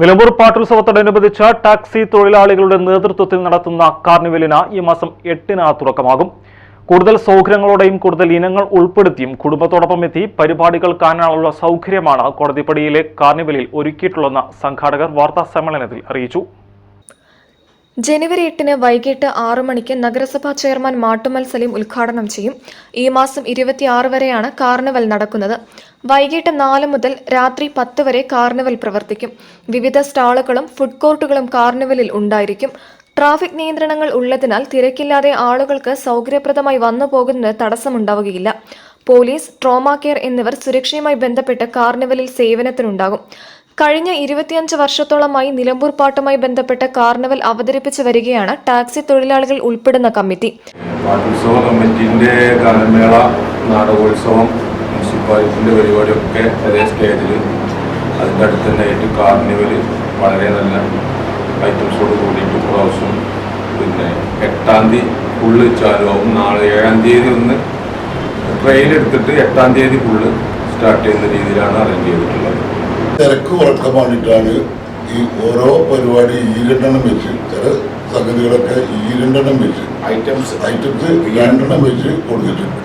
Nilambur പാട്ടുത്സവത്തോടനുബന്ധിച്ച് taxi തൊഴിലാളികളുടെ നേതൃത്വത്തിൽ നടത്തുന്ന കാർണിവലിന് ഈ മാസം എട്ടിന് തുടക്കമാകും. കൂടുതൽ സൗകര്യങ്ങളോടെയും കൂടുതൽ ഇനങ്ങൾ ഉൾപ്പെടുത്തിയും കുടുംബത്തോടൊപ്പം എത്തി പരിപാടികൾ കാണാനുള്ള സൗകര്യമാണ് കോടതിപ്പടിയിലെ കാർണിവലിൽ ഒരുക്കിയിട്ടുള്ളതെന്ന് സംഘാടകർ വാർത്താ സമ്മേളനത്തിൽ അറിയിച്ചു. ജനുവരി എട്ടിന് വൈകിട്ട് ആറു മണിക്ക് നഗരസഭാ ചെയർമാൻ മാട്ടുമൽ സലീം ഉദ്ഘാടനം ചെയ്യും. ഈ മാസം ഇരുപത്തിയാറ് വരെയാണ് കാർണിവൽ നടക്കുന്നത്. വൈകിട്ട് നാല് മുതൽ രാത്രി പത്ത് വരെ കാർണിവൽ പ്രവർത്തിക്കും. വിവിധ സ്റ്റാളുകളും ഫുഡ് കോർട്ടുകളും കാർണിവലിൽ ഉണ്ടായിരിക്കും. ട്രാഫിക് നിയന്ത്രണങ്ങൾ ഉള്ളതിനാൽ തിരക്കില്ലാതെ ആളുകൾക്ക് സൗകര്യപ്രദമായി വന്നു പോകുന്നതിന് തടസ്സമുണ്ടാവുകയില്ല. പോലീസ് ട്രോമാ കെയർ എന്നിവർ സുരക്ഷയുമായി ബന്ധപ്പെട്ട് കാർണിവലിൽ സേവനത്തിനുണ്ടാകും. കഴിഞ്ഞ ഇരുപത്തിയഞ്ച് വർഷത്തോളമായി നിലമ്പൂർ പാട്ടുമായി ബന്ധപ്പെട്ട കാർണിവൽ അവതരിപ്പിച്ചു വരികയാണ് ടാക്സി തൊഴിലാളികൾ ഉൾപ്പെടുന്ന കമ്മിറ്റി. പാട്ടുത്സവ കമ്മിറ്റിന്റെ ഗാനമേള നാടകോത്സവം മുനിസിപ്പാലിറ്റിന്റെ പരിപാടിയൊക്കെ അതേ സ്റ്റേജിൽ അതിന്റെ അടുത്ത് തന്നെ ആയിട്ട് കാർണിവൽ വളരെ നല്ല ഐറ്റംസോട് കൂടിയിട്ട് പ്രാവശ്യം പിന്നെ എട്ടാം തീയതി ഫുള്ള് ചാലുവാകും നാളെ ഏഴാം തീയതി ഒന്ന് ട്രെയിൻ എടുത്തിട്ട് എട്ടാം തീയതി ഫുള്ള് സ്റ്റാർട്ട് ചെയ്യുന്ന രീതിയിലാണ് അറേഞ്ച് ചെയ്തിട്ടുള്ളത്. തിരക്ക് കുറയ്ക്കാൻ വേണ്ടിയിട്ടാണ് ഈ ഓരോ പരിപാടി ഈരണ്ടെണ്ണം രണ്ടെണ്ണം വെച്ച്. ചില സംഗതികളൊക്കെ ഈരണ്ടെണ്ണം രണ്ടെണ്ണം വെച്ച്. ഐറ്റംസ് ഐറ്റംസ് രണ്ടെണ്ണം വെച്ച് കൊടുത്തിട്ടുണ്ട്.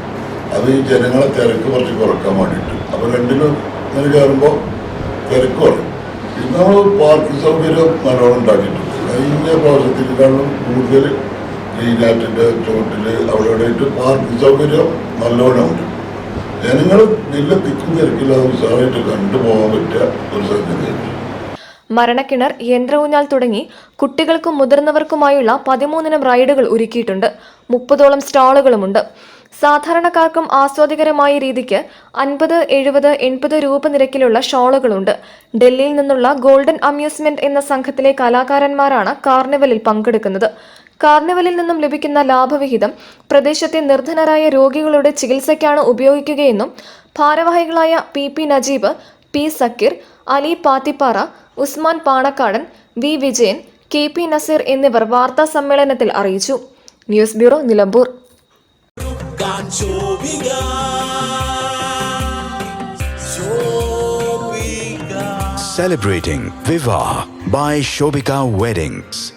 അത് ഈ ജനങ്ങളെ തിരക്ക് കുറച്ച് കുറയ്ക്കാൻ വേണ്ടിയിട്ട്. അപ്പോൾ രണ്ടിലും ഇങ്ങനെ കയറുമ്പോൾ തിരക്ക് കുറയും. ഇന്ന് നമ്മൾ പാർക്കിംഗ് സൗകര്യം നല്ലോണം ഉണ്ടാക്കിയിട്ടുണ്ട്. കഴിഞ്ഞ പ്രാവശ്യത്തിനേക്കാളും കൂടുതൽ ഈ നാട്ടിന്റെ ചുവട്ടിൽ അവിടെ ഇവിടെയായിട്ട് പാർക്കിംഗ് സൗകര്യം നല്ലോണം ഉണ്ട്. ജനങ്ങൾ വലിയ തിക്കും തിരക്കില്ലാതെ ഉത്സാഹമായിട്ട് കണ്ടുപോകാൻ പറ്റിയ ഒരു സംഗതിയാണ് മരണക്കിണർ യന്ത്രഊഞ്ഞാൽ തുടങ്ങി കുട്ടികൾക്കും മുതിർന്നവർക്കുമായുള്ള പതിമൂന്നിനം റൈഡുകൾ ഒരുക്കിയിട്ടുണ്ട്. മുപ്പതോളം സ്റ്റാളുകളുമുണ്ട്. സാധാരണക്കാർക്കും ആസ്വാദികരമായ രീതിക്ക് അൻപത് എഴുപത് എൺപത് രൂപ നിരക്കിലുള്ള ഷോളുകളുണ്ട്. ഡൽഹിയിൽ നിന്നുള്ള ഗോൾഡൻ അമ്യൂസ്മെന്റ് എന്ന സംഘത്തിലെ കലാകാരന്മാരാണ് കാർണിവലിൽ പങ്കെടുക്കുന്നത്. കാർണിവലിൽ നിന്നും ലഭിക്കുന്ന ലാഭവിഹിതം പ്രദേശത്തെ നിർധനരായ രോഗികളുടെ ചികിത്സയ്ക്കാണ് ഉപയോഗിക്കുകയെന്നും ഭാരവാഹികളായ P P Najeeb P Zakir Ali Pathippara Usman Panakkadan V Vijayan K P Naseer എന്നിവർ വാർത്താ സമ്മേളനത്തിൽ അറിയിച്ചു news bureau Nilambur Celebrating Viva by Shobika Weddings.